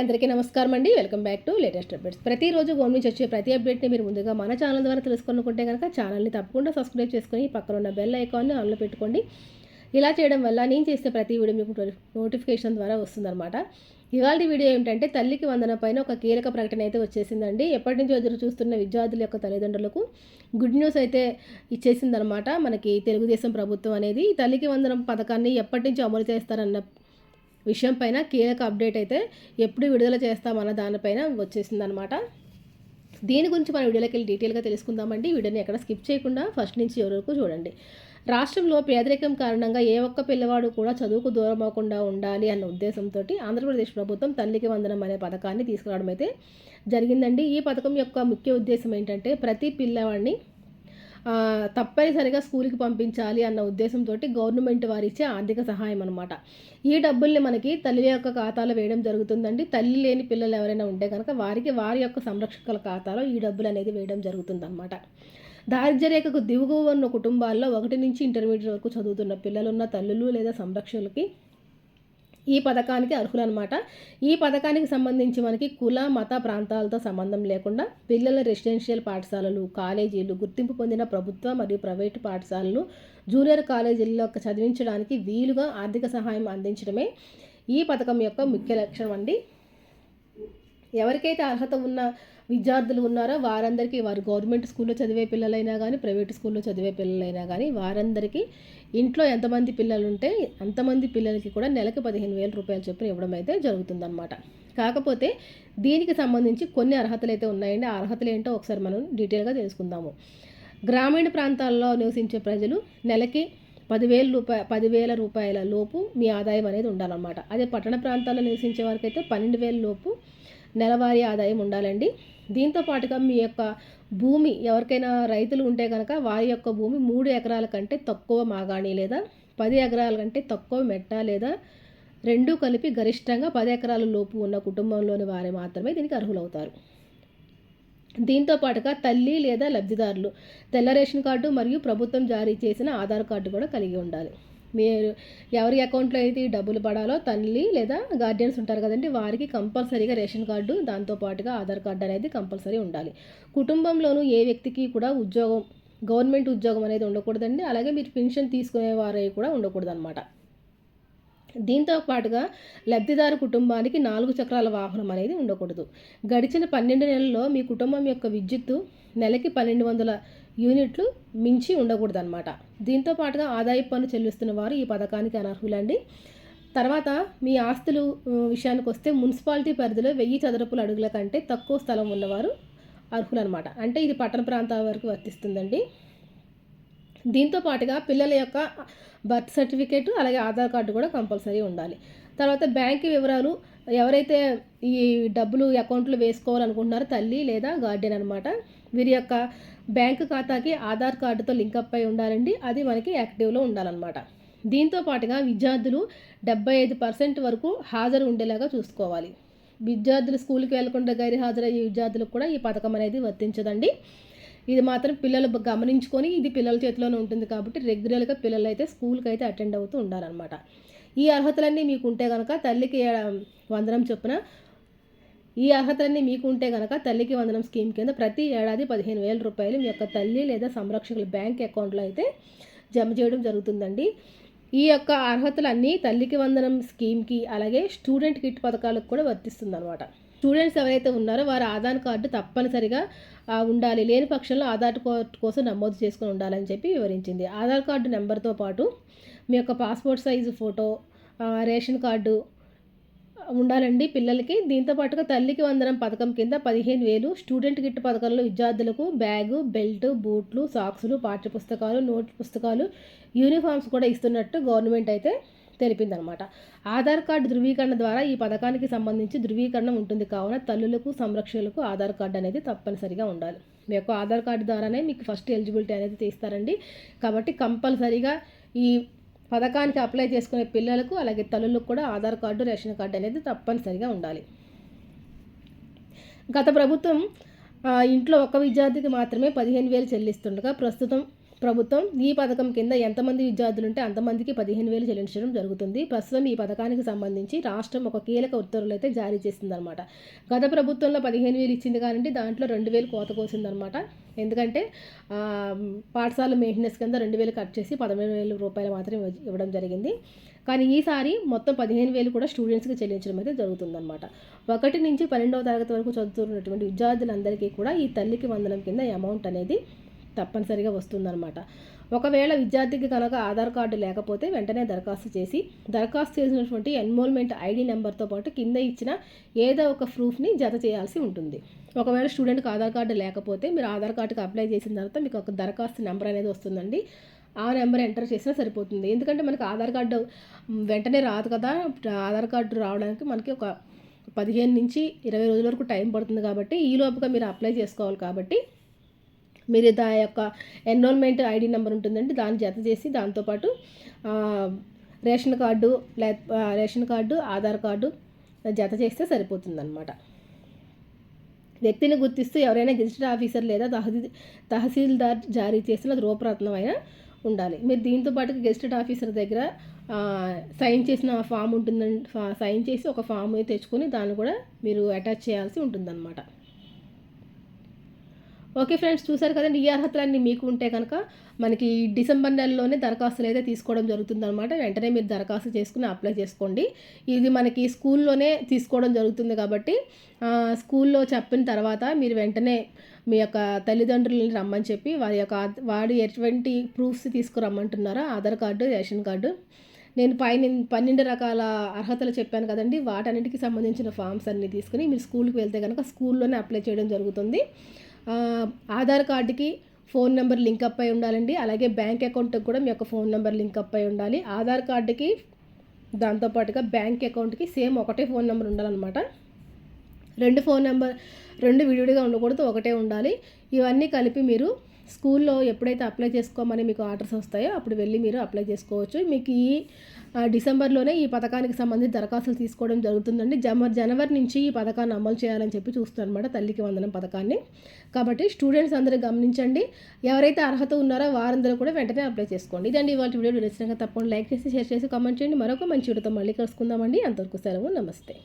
అందరికీ నమస్కారం అండి. Welcome back to latest updates. ప్రతిరోజు గవర్నమెంట్ వచ్చే ప్రతి అప్డేట్ని మీరు ముందుగా మన ఛానల్ ద్వారా తెలుసుకునుకుంటే కనుక ఛానల్ని తప్పకుండా సబ్స్క్రైబ్ చేసుకొని పక్కన ఉన్న బెల్ ఐకాన్ని ఆన్లో పెట్టుకోండి. ఇలా చేయడం వల్ల నేను చేసే ప్రతి వీడియో మీకు నోటిఫికేషన్ ద్వారా వస్తుందన్నమాట. ఇవాళ వీడియో ఏమిటంటే తల్లికి వందన పైన ఒక కీలక ప్రకటన అయితే వచ్చేసిందండి. ఎప్పటి నుంచో ఎదురు చూస్తున్న విద్యార్థుల యొక్క తల్లిదండ్రులకు గుడ్ న్యూస్ అయితే ఇచ్చేసిందనమాట మనకి తెలుగుదేశం ప్రభుత్వం అనేది తల్లికి వందనం పథకాన్ని ఎప్పటి నుంచి అమలు చేస్తారన్న విషయం పైన కీలక అప్డేట్ అయితే ఎప్పుడు విడుదల చేస్తామన్న దానిపైన వచ్చేసిందనమాట దీని గురించి మన వీడియోలోకి వెళ్ళి డీటెయిల్గా తెలుసుకుందామండి. వీడియోని ఎక్కడ స్కిప్ చేయకుండా ఫస్ట్ నుంచి వరకు చూడండి. రాష్ట్రంలో పేదరికం కారణంగా ఏ ఒక్క పిల్లవాడు కూడా చదువుకు దూరం అవ్వకుండా ఉండాలి అన్న ఉద్దేశంతో ఆంధ్రప్రదేశ్ ప్రభుత్వం తల్లికి వందనం అనే పథకాన్ని తీసుకురావడం అయితే జరిగిందండి. ఈ పథకం యొక్క ముఖ్య ఉద్దేశం ఏంటంటే ప్రతి పిల్లవాడిని తప్పనిసరిగా స్కూల్కి పంపించాలి అన్న ఉద్దేశంతో గవర్నమెంట్ వారు ఇచ్చే ఆర్థిక సహాయం అనమాట ఈ డబ్బుల్ని మనకి తల్లి యొక్క ఖాతాలో వేయడం జరుగుతుందండి. తల్లి లేని పిల్లలు ఎవరైనా ఉంటే కనుక వారికి వారి యొక్క సంరక్షకుల ఖాతాలో ఈ డబ్బులు అనేది వేయడం జరుగుతుందన్నమాట. దారిద్ర్యరేఖకు దిగువ ఉన్న కుటుంబాల్లో ఒకటి నుంచి ఇంటర్మీడియట్ వరకు చదువుతున్న పిల్లలున్న తల్లులు లేదా సంరక్షకులకి ఈ పథకానికి అర్హులన్నమాట ఈ పథకానికి సంబంధించి మనకి కుల మత ప్రాంతాలతో సంబంధం లేకుండా పిల్లల రెసిడెన్షియల్ పాఠశాలలు కాలేజీలు గుర్తింపు పొందిన ప్రభుత్వ మరియు ప్రైవేటు పాఠశాలలు జూనియర్ కాలేజీల్లో చదివించడానికి వీలుగా ఆర్థిక సహాయం అందించడమే ఈ పథకం యొక్క ముఖ్య లక్ష్యం అండి. ఎవరికైతే అర్హత ఉన్న విద్యార్థులు ఉన్నారో వారందరికీ వారు గవర్నమెంట్ స్కూల్లో చదివే పిల్లలైనా కానీ ప్రైవేట్ స్కూల్లో చదివే పిల్లలైనా కానీ వారందరికీ ఇంట్లో ఎంతమంది పిల్లలు ఉంటే అంతమంది పిల్లలకి కూడా నెలకు పదిహేను వేల రూపాయలు చొప్పున ఇవ్వడం అయితే జరుగుతుందన్నమాట. కాకపోతే దీనికి సంబంధించి కొన్ని అర్హతలు అయితే ఉన్నాయండి. ఆ అర్హతలు ఏంటో ఒకసారి మనం డీటెయిల్గా తెలుసుకుందాము. గ్రామీణ ప్రాంతాల్లో నివసించే ప్రజలు నెలకి పదివేల రూపాయ పదివేల రూపాయల లోపు మీ ఆదాయం అనేది ఉండాలన్నమాట. అదే పట్టణ ప్రాంతాల్లో నివసించే వారికి అయితే పన్నెండు వేల లోపు నెలవారీ ఆదాయం ఉండాలండి. దీంతో పాటుగా మీ యొక్క భూమి ఎవరికైనా రైతులు ఉంటే కనుక వారి యొక్క భూమి మూడు ఎకరాల కంటే తక్కువ మాగాణి లేదా పది ఎకరాల కంటే తక్కువ మెట్ట లేదా రెండు కలిపి గరిష్టంగా పది ఎకరాల లోపు ఉన్న కుటుంబంలోని వారే మాత్రమే దీనికి అర్హులవుతారు. దీంతో పాటుగా తల్లి లేదా లబ్ధిదారులు తెల్ల రేషన్ కార్డు మరియు ప్రభుత్వం జారీ చేసిన ఆధార్ కార్డు కూడా కలిగి ఉండాలి. మీరు ఎవరి అకౌంట్లో అయితే ఈ డబ్బులు పడాలో తల్లి లేదా గార్డియన్స్ ఉంటారు కదండి వారికి కంపల్సరీగా రేషన్ కార్డు దాంతో పాటుగా ఆధార్ కార్డు అనేది కంపల్సరీ ఉండాలి. కుటుంబంలోనూ ఏ వ్యక్తికి కూడా ఉద్యోగం గవర్నమెంట్ ఉద్యోగం అనేది ఉండకూడదండి. అలాగే మీరు పెన్షన్ తీసుకునే వారే కూడా ఉండకూడదు అనమాట దీంతో పాటుగా లబ్ధిదారు కుటుంబానికి నాలుగు చక్రాల వాహనం అనేది ఉండకూడదు. గడిచిన పన్నెండు నెలల్లో మీ కుటుంబం యొక్క విద్యుత్తు నెలకి పన్నెండు వందల యూనిట్లు మించి ఉండకూడదు అనమాట దీంతో పాటుగా ఆదాయపు పన్ను చెల్లిస్తున్న వారు ఈ పథకానికి అనర్హులండి. తర్వాత మీ ఆస్తులు విషయానికి వస్తే మున్సిపాలిటీ పరిధిలో వెయ్యి చదరపుల అడుగుల కంటే తక్కువ స్థలం ఉన్నవారు అర్హులు అనమాట అంటే ఇది పట్టణ ప్రాంతాల వరకు వర్తిస్తుందండి. దీంతో పాటుగా పిల్లల యొక్క బర్త్ సర్టిఫికేట్ అలాగే ఆధార్ కార్డు కూడా కంపల్సరీ ఉండాలి. తర్వాత బ్యాంక్ వివరాలు ఎవరైతే ఈ డబ్బులు అకౌంట్లో వేసుకోవాలనుకుంటున్నారో తల్లి లేదా గార్డెన్ అనమాట వీరి యొక్క బ్యాంకు ఖాతాకి ఆధార్ కార్డుతో లింకప్ అయి ఉండాలండి. అది మనకి యాక్టివ్లో ఉండాలన్నమాట. దీంతో పాటుగా విద్యార్థులు డెబ్బై ఐదు పర్సెంట్ వరకు హాజరు ఉండేలాగా చూసుకోవాలి. విద్యార్థులు స్కూల్కి వెళ్ళకుండా గైర్హాజరయ్యే విద్యార్థులకు కూడా ఈ పథకం అనేది వర్తించదండి. ఇది మాత్రం పిల్లలు గమనించుకొని ఇది పిల్లల చేతిలోనే ఉంటుంది కాబట్టి రెగ్యులర్గా పిల్లలు అయితే స్కూల్కి అయితే అటెండ్ అవుతూ ఉండాలన్నమాట. ఈ అర్హతలన్నీ మీకు ఉంటే కనుక తల్లికి వందనం చొప్పున ఈ అర్హతలన్నీ మీకు ఉంటే కనుక తల్లికి వందనం స్కీమ్ కింద ప్రతి ఏడాది పదిహేను వేల రూపాయలు మీ యొక్క తల్లి లేదా సంరక్షకుల బ్యాంక్ అకౌంట్లో అయితే జమ చేయడం జరుగుతుందండి. ఈ యొక్క అర్హతలన్నీ తల్లికి వందనం స్కీమ్కి అలాగే స్టూడెంట్ కిట్ పథకాలకు కూడా వర్తిస్తుంది అనమాట స్టూడెంట్స్ ఎవరైతే ఉన్నారో వారి ఆధార్ కార్డు తప్పనిసరిగా ఉండాలి. లేని పక్షంలో ఆధార్ కార్డు కోసం నమోదు చేసుకొని ఉండాలని చెప్పి వివరించింది. ఆధార్ కార్డు నెంబర్తో పాటు మీ యొక్క passport size photo ration card ఉండాలండి పిల్లలకి. దీంతో పాటుగా తల్లికి వందనం పథకం కింద పదిహేను వేలు స్టూడెంట్ కిట్ పథకంలో విద్యార్థులకు బ్యాగు బెల్ట్ బూట్లు సాక్సులు పాఠ్యపుస్తకాలు నోట్ పుస్తకాలు యూనిఫామ్స్ కూడా ఇస్తున్నట్టు గవర్నమెంట్ అయితే తెలిపిందనమాట. ఆధార్ కార్డు ధృవీకరణ ద్వారా ఈ పథకానికి సంబంధించి ధృవీకరణ ఉంటుంది. కావున తల్లులకు సంరక్షకులకు ఆధార్ కార్డు అనేది తప్పనిసరిగా ఉండాలి. మీ యొక్క ఆధార్ కార్డు ద్వారానే మీకు ఫస్ట్ ఎలిజిబిలిటీ అనేది తీస్తారండి. కాబట్టి కంపల్సరీగా ఈ పథకానికి అప్లై చేసుకునే పిల్లలకు అలాగే తల్లులకు కూడా ఆధార్ కార్డు రేషన్ కార్డు అనేది తప్పనిసరిగా ఉండాలి. గత ప్రభుత్వం ఇంట్లో ఒక విద్యార్థికి మాత్రమే పదిహేను వేలు చెల్లిస్తుండగా ప్రస్తుతం ప్రభుత్వం ఈ పథకం కింద ఎంతమంది విద్యార్థులు ఉంటే అంతమందికి పదిహేను వేలు చెల్లించడం జరుగుతుంది. ప్రస్తుతం ఈ పథకానికి సంబంధించి రాష్ట్రం ఒక కీలక ఉత్తర్వులు అయితే జారీ చేసిందనమాట గత ప్రభుత్వంలో పదిహేను వేలు ఇచ్చింది కానీ దాంట్లో రెండు వేలు కోత కోసిందనమాట ఎందుకంటే పాఠశాల మెయింటెనెన్స్ కింద రెండు వేలు కట్ చేసి పదమూడు వేల రూపాయలు మాత్రమే ఇవ్వడం జరిగింది. కానీ ఈసారి మొత్తం పదిహేను వేలు కూడా స్టూడెంట్స్కి చెల్లించడం అయితే జరుగుతుందన్నమాట. ఒకటి నుంచి పన్నెండవ తరగతి వరకు చదువుతున్నటువంటి విద్యార్థులందరికీ కూడా ఈ తల్లికి వందనం కింద అమౌంట్ అనేది తప్పనిసరిగా వస్తుందన్నమాట. ఒకవేళ విద్యార్థికి కనుక ఆధార్ కార్డు లేకపోతే వెంటనే దరఖాస్తు చేసి దరఖాస్తు చేసినటువంటి ఎన్రోల్మెంట్ ఐడి నెంబర్తో పాటు కింద ఇచ్చిన ఏదో ఒక ప్రూఫ్ని జత చేయాల్సి ఉంటుంది. ఒకవేళ స్టూడెంట్కి ఆధార్ కార్డు లేకపోతే మీరు ఆధార్ కార్డుకి అప్లై చేసిన తర్వాత మీకు ఒక దరఖాస్తు నెంబర్ అనేది వస్తుందండి. ఆ నెంబర్ ఎంటర్ చేసినా సరిపోతుంది. ఎందుకంటే మనకి ఆధార్ కార్డు వెంటనే రాదు కదా. ఆధార్ కార్డు రావడానికి మనకి ఒక పదిహేను నుంచి ఇరవై రోజుల వరకు టైం పడుతుంది కాబట్టి ఈ లోపుగా మీరు అప్లై చేసుకోవాలి కాబట్టి మీరు దా యొక్క ఎన్రోల్మెంట్ ఐడి నెంబర్ ఉంటుందండి దాన్ని జత చేసి దాంతోపాటు రేషన్ కార్డు లే రేషన్ కార్డు ఆధార్ కార్డు జత చేస్తే సరిపోతుందన్నమాట. వ్యక్తిని గుర్తిస్తూ ఎవరైనా గెజిటెడ్ ఆఫీసర్ లేదా తహసీ తహసీల్దార్ జారీ చేసిన ధ్రువపత్రం అయినా ఉండాలి. మీరు దీంతో పాటు గెజిటెడ్ ఆఫీసర్ దగ్గర సైన్ చేసిన ఫామ్ ఉంటుందండి సైన్ చేసి ఒక ఫామ్ తెచ్చుకొని దాన్ని కూడా మీరు అటాచ్ చేయాల్సి ఉంటుందన్నమాట. ఓకే ఫ్రెండ్స్ చూసారు కదండి ఈ అర్హతలన్నీ మీకు ఉంటే కనుక మనకి డిసెంబర్ నెలలోనే దరఖాస్తులు అయితే తీసుకోవడం జరుగుతుందన్నమాట. వెంటనే మీరు దరఖాస్తు చేసుకుని అప్లై చేసుకోండి. ఇది మనకి స్కూల్లోనే తీసుకోవడం జరుగుతుంది కాబట్టి స్కూల్లో చెప్పిన తర్వాత మీరు వెంటనే మీ యొక్క తల్లిదండ్రులని రమ్మని చెప్పి వారి యొక్క వాడు ఎటువంటి ప్రూఫ్స్ తీసుకురమ్మంటున్నారో ఆధార్ కార్డు రేషన్ కార్డు. నేను పైన పన్నెండు రకాల అర్హతలు చెప్పాను కదండి. వాటన్నిటికి సంబంధించిన ఫామ్స్ అన్నీ తీసుకుని మీరు స్కూల్కి వెళ్తే కనుక స్కూల్లోనే అప్లై చేయడం జరుగుతుంది. ఆధార్ కార్డుకి ఫోన్ నెంబర్ లింక్ అప్ అయి ఉండాలండి. అలాగే బ్యాంక్ అకౌంట్కి కూడా మీ యొక్క ఫోన్ నెంబర్ లింక్ అప్ అయి ఉండాలి. ఆధార్ కార్డుకి దాంతోపాటుగా బ్యాంక్ అకౌంట్కి సేమ్ ఒకటే ఫోన్ నెంబర్ ఉండాలన్నమాట. రెండు ఫోన్ నెంబర్ రెండు విడివిడిగా ఉండకూడదు ఒకటే ఉండాలి. ఇవన్నీ కలిపి మీరు స్కూల్లో ఎప్పుడైతే అప్లై చేసుకోమని మీకు ఆర్డర్స్ వస్తాయో అప్పుడు వెళ్ళి మీరు అప్లై చేసుకోవచ్చు. మీకు ఈ డిసెంబర్లోనే ఈ పథకానికి సంబంధించి దరఖాస్తులు తీసుకోవడం జరుగుతుందండి. జమ జనవరి నుంచి ఈ పథకాన్ని అమలు చేయాలని చెప్పి చూస్తున్నారు అనమాట తల్లికి వందనం పథకాన్ని. కాబట్టి స్టూడెంట్స్ అందరూ గమనించండి. ఎవరైతే అర్హత ఉన్నారో వారందరూ కూడా వెంటనే అప్లై చేసుకోండి. ఇదండి ఇవాళ వీడియో. నచ్చినాక తప్పకుండా లైక్ చేసి షేర్ చేసి కామెంట్ చేయండి. మరొక మంచి వీడియోతో మళ్ళీ కలుసుకుందామండి. అంతవరకు సెలవు. నమస్తే.